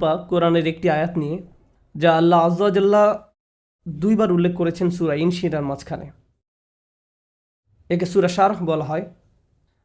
পাক কোরআনের একটি আয়াত নিয়ে, যা আল্লাহ আজ্লাহ দুইবার উল্লেখ করেছেন সুরা ইনশিরার মাঝখানে। একে সুরা শারহ বলা হয়।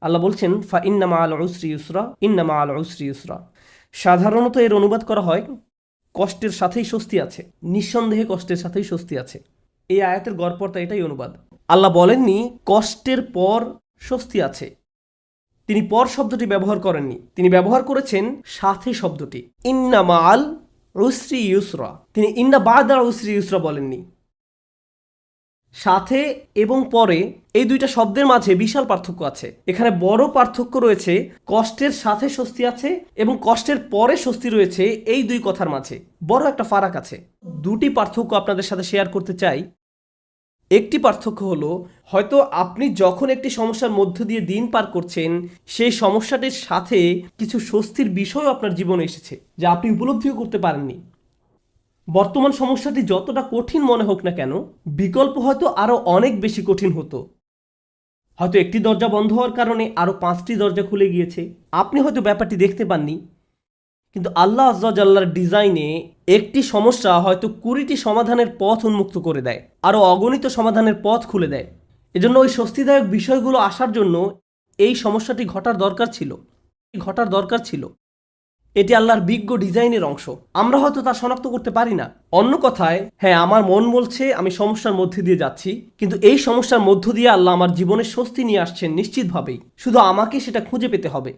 আল্লাহ বলছেন, ফা ইন্নামা আল উসরি ইউসরা, ইন্নামা আল উসরি ইউসরা। সাধারণত এর অনুবাদ করা হয়, কষ্টের সাথেই স্বস্তি আছে, নিঃসন্দেহে কষ্টের সাথেই স্বস্তি আছে। এই আয়াতের গড়পড়তা এটাই অনুবাদ। আল্লাহ বলেননি, কষ্টের পর স্বস্তি আছে তিনি পর শব্দটি ব্যবহার করেননি। তিনি ব্যবহার করেছেন সাথে শব্দটি। ইন্না মাল উসরি ইউসরা। তিনি ইন্না বাদা উসরি ইউসরা বলেননি। সাথে এবং পরে এই দুইটা শব্দের মাঝে বিশাল পার্থক্য আছে। এখানে বড় পার্থক্য রয়েছে, কষ্টের সাথে স্বস্তি আছে এবং কষ্টের পরে স্বস্তি রয়েছে এই দুই কথার মাঝে। বড় একটা ফারাক আছে। দুটি পার্থক্য আপনাদের সাথে শেয়ার করতে চাই। একটি পার্থক্য হলো, হয়তো আপনি যখন একটি সমস্যার মধ্য দিয়ে দিন পার করছেন, সেই সমস্যাটির সাথে কিছু স্বস্তির বিষয় আপনার জীবনে এসেছে, যা আপনি উপলব্ধিও করতে পারেননি। বর্তমান সমস্যাটি যতটা কঠিন মনে হোক না কেন, বিকল্প হয়তো আরও অনেক বেশি কঠিন হতো। হয়তো একটি দরজা বন্ধ হওয়ার কারণে আরও পাঁচটি দরজা খুলে গিয়েছে, আপনি হয়তো ব্যাপারটি দেখতে পাননি। কিন্তু আল্লাহ আজ্লার ডিজাইনে একটি সমস্যা হয়তো কুড়িটি সমাধানের পথ উন্মুক্ত করে দেয়, আরও অগণিত সমাধানের পথ খুলে দেয়। এজন্য ওই স্বস্তিদায়ক বিষয়গুলো আসার জন্য এই সমস্যাটি ঘটার দরকার ছিল। ঘটার দরকার ছিল। এটি আল্লাহর বিজ্ঞ ডিজাইনের অংশ। আমরা হয়তো তা শনাক্ত করতে পারি না। অন্য কথায় হ্যাঁ আমার মন বলছে আমি সমস্যার মধ্যে দিয়ে যাচ্ছি, কিন্তু এই সমস্যার মধ্য দিয়ে আল্লাহ আমার জীবনে স্বস্তি নিয়ে আসছেন নিশ্চিতভাবেই। শুধু আমাকে সেটা খুঁজে পেতে হবে।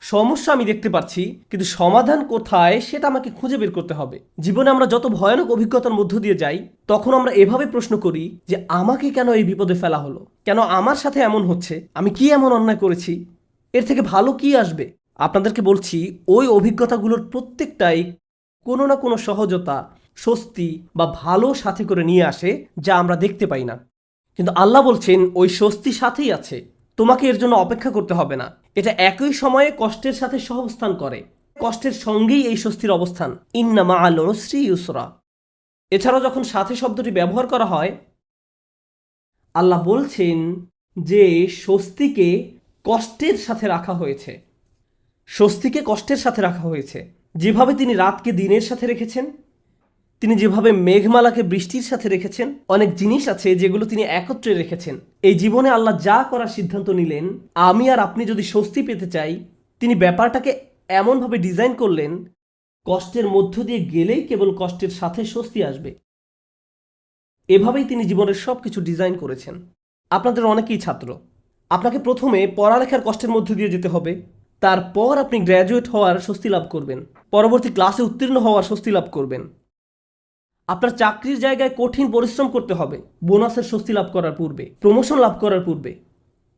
সমস্যা আমি দেখতে পাচ্ছি, কিন্তু সমাধান কোথায় সেটা আমাকে খুঁজে বের করতে হবে। জীবনে আমরা যত ভয়ানক অভিজ্ঞতার মধ্য দিয়ে যাই, তখন আমরা এভাবে প্রশ্ন করি যে আমাকে কেন এই বিপদে ফেলা হলো? কেন আমার সাথে এমন হচ্ছে? আমি কি এমন অন্যায় করেছি? এর থেকে ভালো কি আসবে? আপনাদেরকে বলছি, ওই অভিজ্ঞতাগুলোর প্রত্যেকটাই কোনো না কোনো সহজতা, স্বস্তি বা ভালো সাথে করে নিয়ে আসে যা আমরা দেখতে পাই না। কিন্তু আল্লাহ বলছেন, ওই স্বস্তি সাথেই আছে। তোমাকে এর জন্য অপেক্ষা করতে হবে না। এটা একই সময়ে কষ্টের সাথে সহবস্থান করে। কষ্টের সঙ্গেই এই স্বস্তির অবস্থান। ইন্নামা আল শ্রী ইউসরা। এছাড়াও যখন সাথে শব্দটি ব্যবহার করা হয়, আল্লাহ বলছেন যে, স্বস্তিকে কষ্টের সাথে রাখা হয়েছে। স্বস্তিকে কষ্টের সাথে রাখা হয়েছে। যেভাবে তিনি রাতকে দিনের সাথে রেখেছেন তিনি যেভাবে মেঘমালাকে বৃষ্টির সাথে রেখেছেন, অনেক জিনিস আছে যেগুলো তিনি একত্রে রেখেছেন। এই জীবনে আল্লাহ যা করার সিদ্ধান্ত নিলেন, আমি আর আপনি যদি স্বস্তি পেতে চাই, তিনি ব্যাপারটাকে এমনভাবে ডিজাইন করলেন, কষ্টের মধ্য দিয়ে গেলেই কেবল কষ্টের সাথে স্বস্তি আসবে। এভাবেই তিনি জীবনের সব কিছু ডিজাইন করেছেন। আপনাদের অনেকেই ছাত্র। আপনাকে প্রথমে পড়ালেখার কষ্টের মধ্য দিয়ে যেতে হবে, তারপর আপনি গ্র্যাজুয়েট হওয়ার স্বস্তি লাভ করবেন, পরবর্তী ক্লাসে উত্তীর্ণ হওয়ার স্বস্তি লাভ করবেন। আপনার চাকরির জায়গায় কঠিন পরিশ্রম করতে হবে। বোনাসের স্বস্তি লাভ করার পূর্বে প্রমোশন লাভ করার পূর্বে।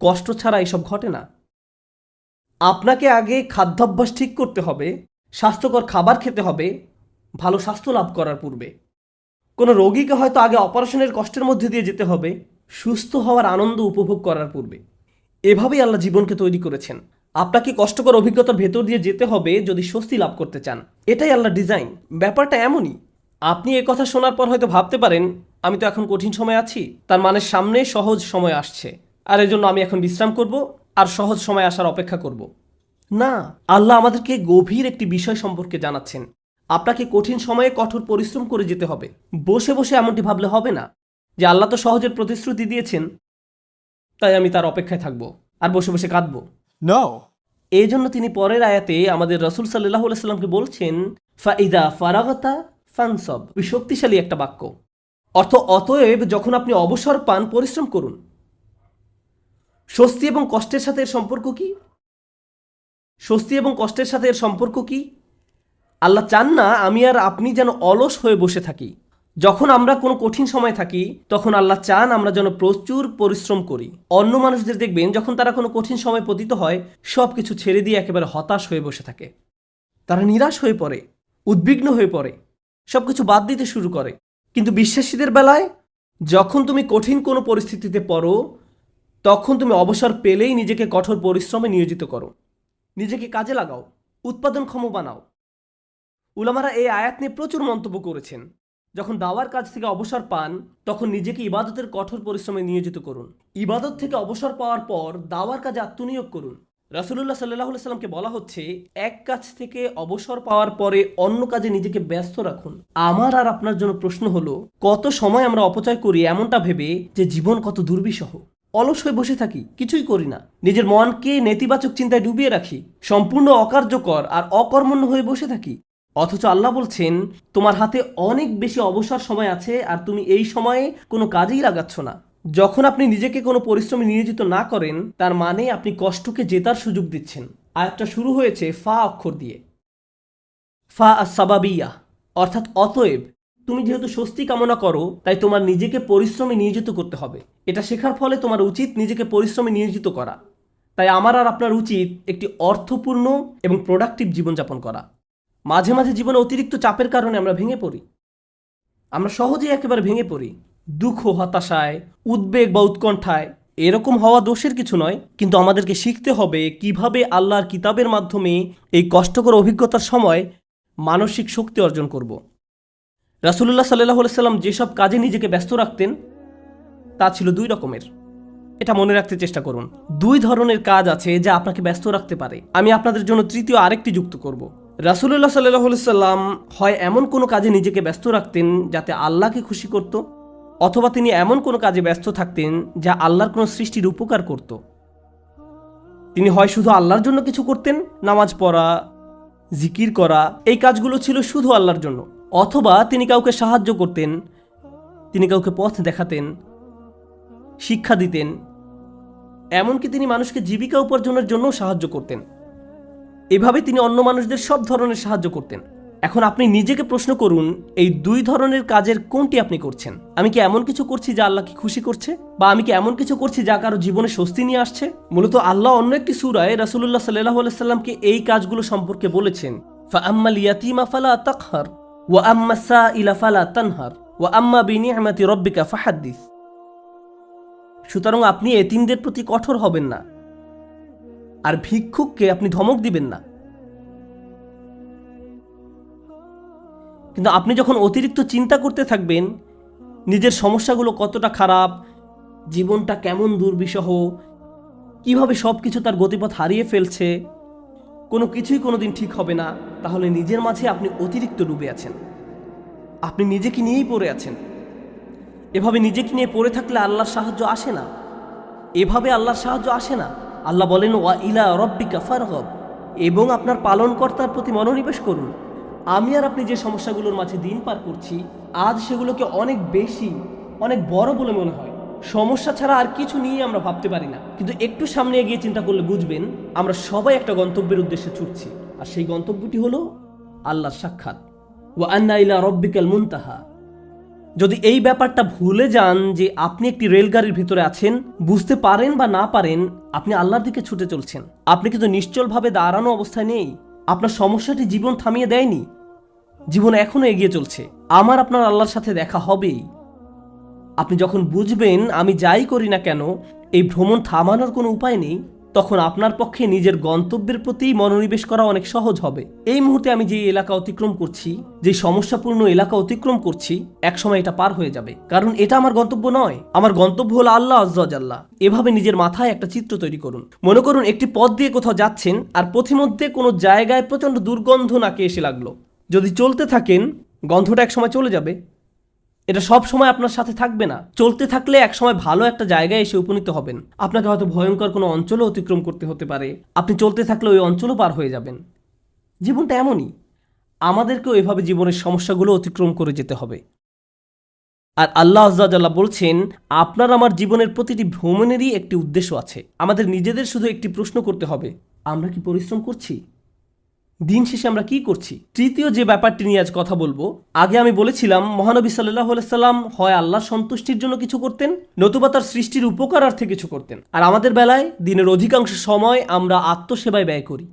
কষ্ট ছাড়া এসব ঘটে না। আপনাকে আগে খাদ্যাভ্যাস ঠিক করতে হবে, স্বাস্থ্যকর খাবার খেতে হবে, ভালো স্বাস্থ্য লাভ করার পূর্বে। কোনো রোগীকে হয়তো আগে অপারেশনের কষ্টের মধ্যে দিয়ে যেতে হবে, সুস্থ হওয়ার আনন্দ উপভোগ করার পূর্বে। এভাবেই আল্লাহ জীবনকে তৈরি করেছেন। আপনাকে কষ্টকর অভিজ্ঞতার ভেতর দিয়ে যেতে হবে যদি স্বস্তি লাভ করতে চান। এটাই আল্লাহ ডিজাইন ব্যাপারটা এমনই। আপনি এ কথা শোনার পর হয়তো ভাবতে পারেন আমি তো এখন কঠিন সময় আছি। তার মানে সামনে সহজ সময় আসছে। আর এজন্য আমি এখন বিশ্রাম করব আর সহজ সময় আসার অপেক্ষা করব। না আল্লাহ আমাদেরকে গভীর একটি বিষয় সম্পর্কে জানাচ্ছেন। আপনাকে কঠিন সময়ে কঠোর পরিশ্রম করে যেতে হবে। বসে বসে এমনটি ভাবলে হবে না যে আল্লাহ তো সহজের প্রতিশ্রুতি দিয়েছেন তাই আমি তার অপেক্ষায় থাকব আর বসে বসে কাঁদবো. এই জন্য তিনি পরের আয়াতে আমাদের রসুল সাল্লাহ সাল্লামকে বলছেন ফাইদা ফারাগতা ফানসব শক্তিশালী একটা বাক্য। অর্থ অতএব যখন আপনি অবসর পান, পরিশ্রম করুন। স্বস্তি এবং কষ্টের সাথে এর সম্পর্ক কি? স্বস্তি এবং কষ্টের সাথে এর সম্পর্ক কি? আল্লাহ চান না আমি আর আপনি যেন অলস হয়ে বসে থাকি। যখন আমরা কোনো কঠিন সময় থাকি, তখন আল্লাহ চান আমরা যেন প্রচুর পরিশ্রম করি। অন্য মানুষদের দেখবেন, যখন তারা কোনো কঠিন সময় পতিত হয় সব কিছু ছেড়ে দিয়ে একেবারে হতাশ হয়ে বসে থাকে। তারা নিরাশ হয়ে পড়ে, উদ্বিগ্ন হয়ে পড়ে। সব কিছু বাদ দিতে শুরু করে। কিন্তু বিশ্বাসীদের বেলায়, যখন তুমি কঠিন কোনো পরিস্থিতিতে পড়ো, তখন তুমি অবসর পেলেই নিজেকে কঠোর পরিশ্রমে নিয়োজিত করো। নিজেকে কাজে লাগাও, উৎপাদনক্ষম বানাও। উলামারা এই আয়াত নিয়ে প্রচুর মন্তব্য করেছেন। যখন দাওয়ার কাজ থেকে অবসর পান, তখন নিজেকে ইবাদতের কঠোর পরিশ্রমে নিয়োজিত করুন। ইবাদত থেকে অবসর পাওয়ার পর দাওয়ার কাজে আত্মনিয়োগ করুন। রাসুলুল্লাহ সাল্লাহ সাল্লামকে বলা হচ্ছে, এক কাজ থেকে অবসর পাওয়ার পরে অন্য কাজে নিজেকে ব্যস্ত রাখুন। আমার আর আপনার জন্য প্রশ্ন হলো, কত সময় আমরা অপচয় করি এমনটা ভেবে যে জীবন কত দুর্বিষহ? অলস হয়ে বসে থাকি, কিছুই করি না। নিজের মনকে নেতিবাচক চিন্তায় ডুবিয়ে রাখি, সম্পূর্ণ অকার্যকর আর অকর্মণ্য হয়ে বসে থাকি। অথচ আল্লাহ বলছেন, তোমার হাতে অনেক বেশি অবসর সময় আছে আর তুমি এই সময়ে কোনো কাজেই লাগাচ্ছ না। যখন আপনি নিজেকে কোনো পরিশ্রমে নিয়োজিত না করেন, তার মানে আপনি কষ্টকে জেতার সুযোগ দিচ্ছেন। আয়াতটা শুরু হয়েছে ফা অক্ষর দিয়ে। ফা আসাবাবিয়া অর্থাৎ অতএব, তুমি যেহেতু স্বস্তি কামনা করো, তাই তোমার নিজেকে পরিশ্রমে নিয়োজিত করতে হবে। এটা শেখার ফলে তোমার উচিত নিজেকে পরিশ্রমে নিয়োজিত করা। তাই আমার আর আপনার উচিত একটি অর্থপূর্ণ এবং প্রোডাক্টিভ জীবনযাপন করা। মাঝে মাঝে জীবনে অতিরিক্ত চাপের কারণে আমরা ভেঙে পড়ি। আমরা সহজেই একেবারে ভেঙে পড়ি। দুঃখ, হতাশায়, উদ্বেগ বা উৎকণ্ঠায় এরকম হওয়া দোষের কিছু নয়, কিন্তু আমাদেরকে শিখতে হবে কীভাবে আল্লাহর কিতাবের মাধ্যমে এই কষ্টকর অভিজ্ঞতার সময় মানসিক শক্তি অর্জন করব। রাসুলুল্লাহ সাল্লাহ সাল্লাম যেসব কাজে নিজেকে ব্যস্ত রাখতেন, তা ছিল দুই রকমের। এটা মনে রাখতে চেষ্টা করুন। দুই ধরনের কাজ আছে যা আপনাকে ব্যস্ত রাখতে পারে। আমি আপনাদের জন্য তৃতীয় আরেকটি যুক্ত করব। রাসুলুল্লাহ সাল্লাহ সাল্লাম হয় এমন কোনো কাজে নিজেকে ব্যস্ত রাখতেন যাতে আল্লাহকে খুশি করত অথবা তিনি এমন কোনো কাজে ব্যস্ত থাকতেন যা আল্লাহর কোনো সৃষ্টির উপকার করত। তিনি হয় শুধু আল্লাহর জন্য কিছু করতেন, নামাজ পড়া, জিকির করা, এই কাজগুলো ছিল শুধু আল্লাহর জন্য। অথবা তিনি কাউকে সাহায্য করতেন, তিনি কাউকে পথ দেখাতেন, শিক্ষা দিতেন, এমনকি তিনি মানুষকে জীবিকা উপার্জনের জন্য সাহায্য করতেন। এভাবে তিনি অন্য মানুষদের সব ধরনের সাহায্য করতেন। এখন আপনি নিজেকে প্রশ্ন করুন, এই দুই ধরনের কাজের কোনটি আপনি করছেন? আমি কি এমন কিছু করছি যা আল্লাহকে খুশি করছে? বা আমি কি এমন কিছু করছি যা কারও জীবনে স্বস্তি নিয়ে আসছে? মূলত আল্লাহ অন্য একটি সুরায় রাসুল্লাহ সাল্লাহ সাল্লামকে এই কাজগুলো সম্পর্কে বলেছেন। ফা ওয়া ওয়া আম্মা রব্বিকা সুতরাং আপনি এতিমদের প্রতি কঠোর হবেন না। আর ভিক্ষুককে আপনি ধমক দিবেন না। কিন্তু আপনি যখন অতিরিক্ত চিন্তা করতে থাকবেন, নিজের সমস্যাগুলো কতটা খারাপ, জীবনটা কেমন দুর্বিষহ, কীভাবে সব কিছু তার গতিপথ হারিয়ে ফেলছে, কোনো কিছুই কোনো দিন ঠিক হবে না, তাহলে নিজের মাঝে আপনি অতিরিক্ত ডুবে আছেন। আপনি নিজেকে নিয়েই পড়ে আছেন। এভাবে নিজেকে নিয়ে পড়ে থাকলে আল্লাহর সাহায্য আসে না। এভাবে আল্লাহর সাহায্য আসে না। আল্লাহ বলেন, ওয়া ইলা রব্বিকা ফারগব। এবং আপনার পালনকর্তার প্রতি মনোনিবেশ করুন। আমি আর আপনি যে সমস্যাগুলোর মাঝে দিন পার করছি, আজ সেগুলোকে অনেক বেশি, অনেক বড় বলে মনে হয়। সমস্যা ছাড়া আর কিছু নিয়ে আমরা ভাবতে পারি না। কিন্তু একটু সামনে এগিয়ে চিন্তা করলে বুঝবেন, আমরা সবাই একটা গন্তব্যের উদ্দেশ্যে ছুটছি। আর সেই গন্তব্যটি হলো আল্লাহর সাক্ষাৎ। ও আন্না রব্বিকাল মুনতাহা। যদি এই ব্যাপারটা ভুলে যান যে আপনি একটি রেলগাড়ির ভিতরে আছেন, বুঝতে পারেন বা না পারেন, আপনি আল্লাহর দিকে ছুটে চলছেন। আপনি কিন্তু নিশ্চলভাবে দাঁড়ানো অবস্থায় নেই। আপনার সমস্যাটি জীবন থামিয়ে দেয়নি? জীবন এখনও এগিয়ে চলছে। আমার আপনার আল্লাহর সাথে দেখা হবেই। আপনি যখন বুঝবেন আমি যাই করি না কেন, এই ভ্রমণ থামানোর কোনো উপায় নেই। তখন আপনার পক্ষে নিজের গন্তব্যের প্রতি মনোনিবেশ করা অনেক সহজ হবে। এই মুহূর্তে আমি যে এলাকা অতিক্রম করছি, যে সমস্যাপূর্ণ এলাকা অতিক্রম করছি, একসময় এটা পার হয়ে যাবে। কারণ এটা আমার গন্তব্য নয়। আমার গন্তব্য হলো আল্লাহ আজ্লাহ এভাবে নিজের মাথায় একটা চিত্র তৈরি করুন। মনে করুন একটি পথ দিয়ে কোথাও যাচ্ছেন আর পথিমধ্যে কোনো জায়গায় প্রচণ্ড দুর্গন্ধ নাকে এসে লাগল। যদি চলতে থাকেন, গন্ধটা একসময় চলে যাবে। এটা সব সময় আপনার সাথে থাকবে না। চলতে থাকলে একসময় ভালো একটা জায়গায় এসে উপনীত হবেন। আপনাকে হয়তো ভয়ঙ্কর কোনো অঞ্চলও অতিক্রম করতে হতে পারে। আপনি চলতে থাকলে ওই অঞ্চলও পার হয়ে যাবেন। জীবনটা এমনই। আমাদেরকেও এভাবে জীবনের সমস্যাগুলো অতিক্রম করে যেতে হবে। আর আল্লাহ আজ্লাহ বলছেন, আপনার আমার জীবনের প্রতিটি ভ্রমণেরই একটি উদ্দেশ্য আছে। আমাদের নিজেদের শুধু একটি প্রশ্ন করতে হবে, আমরা কি পরিশ্রম করছি? দিন শেষে আমরা কি করছি? তৃতীয় যে ব্যাপারটি নিয়ে আজ কথা বলব, আগে আমি বলেছিলাম, মহানবী সাল্লাহ সাল্লাম হয় আল্লাহর সন্তুষ্টির জন্য কিছু করতেন, নতুবা তার সৃষ্টির উপকারার্থে কিছু করতেন। আর আমাদের বেলায় দিনের অধিকাংশ সময় আমরা আত্মসেবায় ব্যয় করি।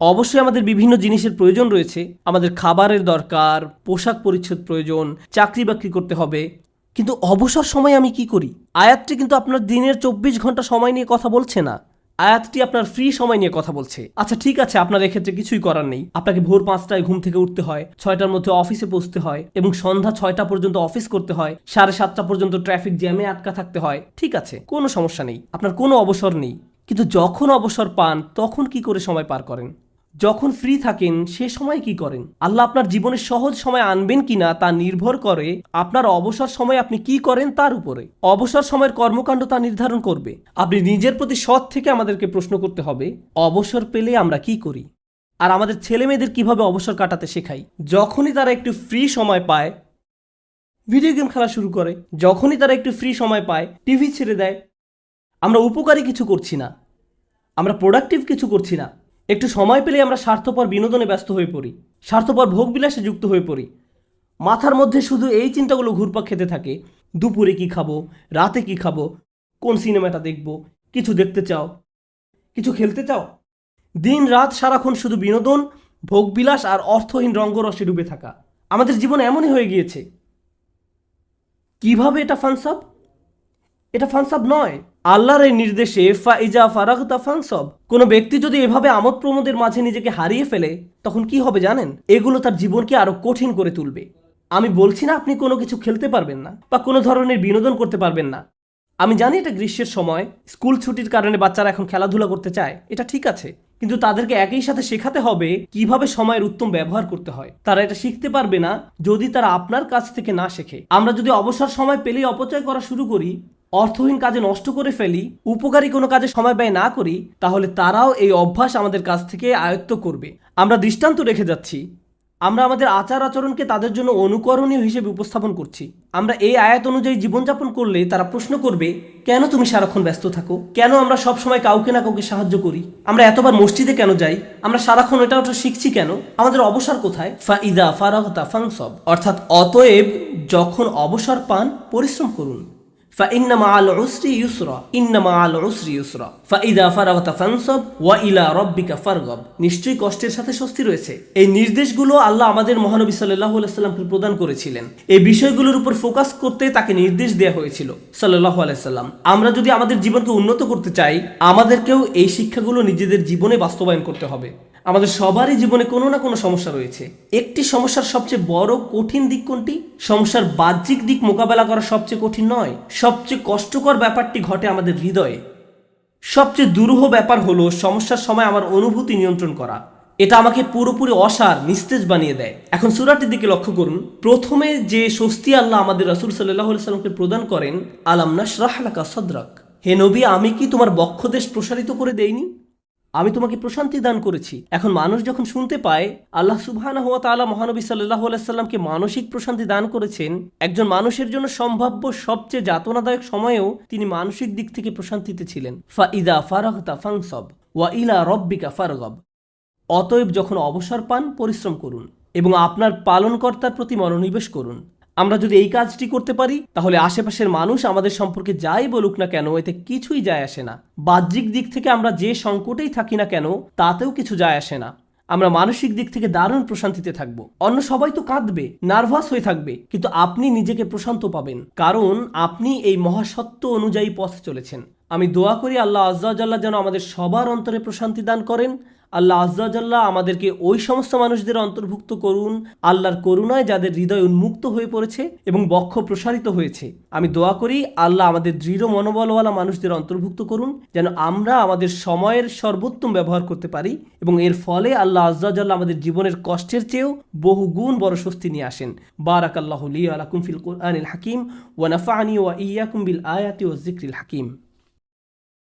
অবশ্যই আমাদের বিভিন্ন জিনিসের প্রয়োজন রয়েছে। আমাদের খাবারের দরকার, পোশাক পরিচ্ছদ প্রয়োজন, চাকরি বাকরি করতে হবে। কিন্তু অবসর সময় আমি কি করি? আয়াতটি কিন্তু আপনার দিনের চব্বিশ ঘণ্টা সময় নিয়ে কথা বলছে না। আয়াতটি আপনার ফ্রি সময় নিয়ে কথা বলছে। আচ্ছা ঠিক আছে, আপনার এক্ষেত্রে কিছুই করার নেই। আপনাকে ভোর পাঁচটায় ঘুম থেকে উঠতে হয়, ছয়টার মধ্যে অফিসে পৌঁছতে হয় এবং সন্ধ্যা ছয়টা পর্যন্ত অফিস করতে হয়, সাড়ে সাতটা পর্যন্ত ট্রাফিক জ্যামে আটকা থাকতে হয়। ঠিক আছে, কোনো সমস্যা নেই, আপনার কোনো অবসর নেই। কিন্তু যখন অবসর পান, তখন কি করে সময় পার করেন? যখন ফ্রি থাকেন, সে সময় কি করেন? আল্লাহ আপনার জীবনে সহজ সময় আনবেন কিনা তা নির্ভর করে আপনার অবসর সময় আপনি কি করেন তার উপরে। অবসর সময়ের কর্মকাণ্ড তা নির্ধারণ করবে। আপনি নিজের প্রতি সৎ থেকে আমাদেরকে প্রশ্ন করতে হবে, অবসর পেলে আমরা কি করি? আর আমাদের ছেলে মেয়েদের কীভাবে অবসর কাটাতে শেখাই? যখনই তারা একটু ফ্রি সময় পায় ভিডিও গেম খেলা শুরু করে, যখনই তারা একটু ফ্রি সময় পায় টিভি ছেড়ে দেয়, আমরা উপকারী কিছু করছি না, আমরা প্রোডাক্টিভ কিছু করছি না। একটু সময় পেলে আমরা স্বার্থপর বিনোদনে ব্যস্ত হয়ে পড়ি, স্বার্থপর ভোগবিলাসে যুক্ত হয়ে পড়ি। মাথার মধ্যে শুধু এই চিন্তাগুলো ঘুরপাক খেতে থাকে, দুপুরে কি খাব, রাতে কি খাব, কোন সিনেমাটা দেখব, কিছু দেখতে চাও, কিছু খেলতে চাও? দিন রাত সারাক্ষণ শুধু বিনোদন, ভোগবিলাস আর অর্থহীন রঙ্গরসে ডুবে থাকা। আমাদের জীবন এমনই হয়ে গিয়েছে। কীভাবে এটা ফানসাব এটা ফানসাব নয়। আল্লাহর এই নির্দেশে ফাইজা ফারাগতা ফানসব। কোনো ব্যক্তি যদি এভাবে আমোদ প্রমোদের মাঝে নিজেকে হারিয়ে ফেলে, তখন কি হবে জানেন? এগুলো তার জীবনকে আরও কঠিন করে তুলবে। আমি বলছি না আপনি কোনো কিছু খেলতে পারবেন না বা কোনো ধরনের বিনোদন করতে পারবেন না। আমি জানি এটা গ্রীষ্মের সময়, স্কুল ছুটির কারণে বাচ্চারা এখন খেলাধুলা করতে চায়, এটা ঠিক আছে। কিন্তু তাদেরকে একই সাথে শেখাতে হবে কীভাবে সময়ের উত্তম ব্যবহার করতে হয়। তারা এটা শিখতে পারবে না যদি তারা আপনার কাছ থেকে না শেখে। আমরা যদি অবসর সময় পেলেই অপচয় করা শুরু করি অর্থহীন কাজে নষ্ট করে ফেলি, উপকারী কোনো কাজে সময় ব্যয় না করি, তাহলে তারাও এই অভ্যাস আমাদের কাছ থেকে আয়ত্ত করবে। আমরা দৃষ্টান্ত রেখে যাচ্ছি। আমরা আমাদের আচার আচরণকে তাদের জন্য অনুকরণীয় হিসেবে উপস্থাপন করছি। আমরা এই আয়াত অনুযায়ী জীবনযাপন করলে তারা প্রশ্ন করবে, কেন তুমি সারাক্ষণ ব্যস্ত থাকো? কেন আমরা সব সময় কাউকে না কাউকে সাহায্য করি? আমরা এতবার মসজিদে কেন যাই? আমরা সারাক্ষণ এটা ওটা শিখছি কেন? আমাদের অবসর কোথায়? ফাইদা ফারাগতা ফাংসব অর্থাৎ অতএব যখন অবসর পান, পরিশ্রম করুন। فإن مع العسر يسرا إن مع العسر يسرا فإذا فرغت فانصب وإلى ربك فارغب নিশ্চয়ই কষ্টের সাথে স্বস্তি রয়েছে এই নির্দেশগুলো আল্লাহ আমাদের মহানবী সাল্লাল্লাহু আলাইহি সাল্লামকে প্রদান করেছিলেন এই বিষয়গুলোর উপর ফোকাস করতে তাকে নির্দেশ দেওয়া হয়েছিল সাল্লাল্লাহু আলাইহি সাল্লাম আমরা যদি আমাদের জীবনকে উন্নত করতে চাই আমাদেরকেও এই শিক্ষাগুলো নিজেদের জীবনে বাস্তবায়ন করতে হবে আমাদের সবারই জীবনে কোনো না কোনো সমস্যা রয়েছে। একটি সমস্যার সবচেয়ে বড় কঠিন দিক কোনটি? সমস্যার বাহ্যিক দিক মোকাবেলা করা সবচেয়ে কঠিন নয়। সবচেয়ে কষ্টকর ব্যাপারটি ঘটে আমাদের হৃদয়ে। সবচেয়ে দুরূহ ব্যাপার হলো সমস্যার সময় আমার অনুভূতি নিয়ন্ত্রণ করা। এটা আমাকে পুরোপুরি অসার, নিস্তেজ বানিয়ে দেয়। এখন সুরাটির দিকে লক্ষ্য করুন। প্রথমে যে স্বস্তি আল্লাহ আমাদের রাসুল সাল্লাহ সাল্লামকে প্রদান করেন, আলাম নাশরাহলাকা সদরাক? হে নবী, আমি কি তোমার বক্ষদেশ প্রসারিত করে দেইনি? আমি তোমাকে প্রশান্তি দান করেছি। এখন মানুষ যখন শুনতে পায়, আল্লাহ সুবহানাহ ওয়া তাআলা মহানবী সাল্লাল্লাহু আলাইহি সাল্লামকে মানসিক প্রশান্তি দান করেছেন, একজন মানুষের জন্য সম্ভাব্য সবচেয়ে যাতনাদায়ক সময়েও তিনি মানসিক দিক থেকে প্রশান্তিতে ছিলেন। ফাইদা ফারাগতা ফাংসব ওয়া ইলা রব্বিকা ফারগব। অতএব যখন অবসর পান, পরিশ্রম করুন এবং আপনার পালনকর্তার প্রতি মনোনিবেশ করুন। আমরা যদি এই কাজটি করতে পারি, তাহলে আশেপাশের মানুষ আমাদের সম্পর্কে যাই বলুক না কেন, এতে কিছুই যায় আসে না। বাহ্যিক দিক থেকে আমরা যে সংকটেই থাকি না কেন, তাতেও কিছু যায় আসে না। আমরা মানসিক দিক থেকে দারুণ প্রশান্তিতে থাকব। অন্য সবাই তো কাঁদবে, নার্ভাস হয়ে থাকবে, কিন্তু আপনি নিজেকে প্রশান্ত পাবেন। কারণ আপনি এই মহাসত্য অনুযায়ী পথ চলেছেন। আমি দোয়া করি আল্লাহ আজ্জাল্লাহ যেন আমাদের সবার অন্তরে প্রশান্তি দান করেন আল্লাহ আজ্জাল্লাহ আমাদেরকে ওই সমস্ত মানুষদের অন্তর্ভুক্ত করুন, আল্লাহর করুণায় যাদের হৃদয় উন্মুক্ত হয়ে পড়েছে এবং বক্ষ প্রসারিত হয়েছে। আমি দোয়া করি, আল্লাহ আমাদের দৃঢ় মনোবলওয়ালা মানুষদের অন্তর্ভুক্ত করুন, যেন আমরা আমাদের সময়ের সর্বোত্তম ব্যবহার করতে পারি এবং এর ফলে আল্লাহ আজ্জাল্লাহ আমাদের জীবনের কষ্টের চেয়েও বহু গুণ বড় স্বস্তি নিয়ে আসেন। বারাক আল্লাহ আলাকুম ফিল হাকিম ওয়া নাফানি ওয়া ইয়াকুম বিল আয়াতি ও জিক্রিল হাকিম।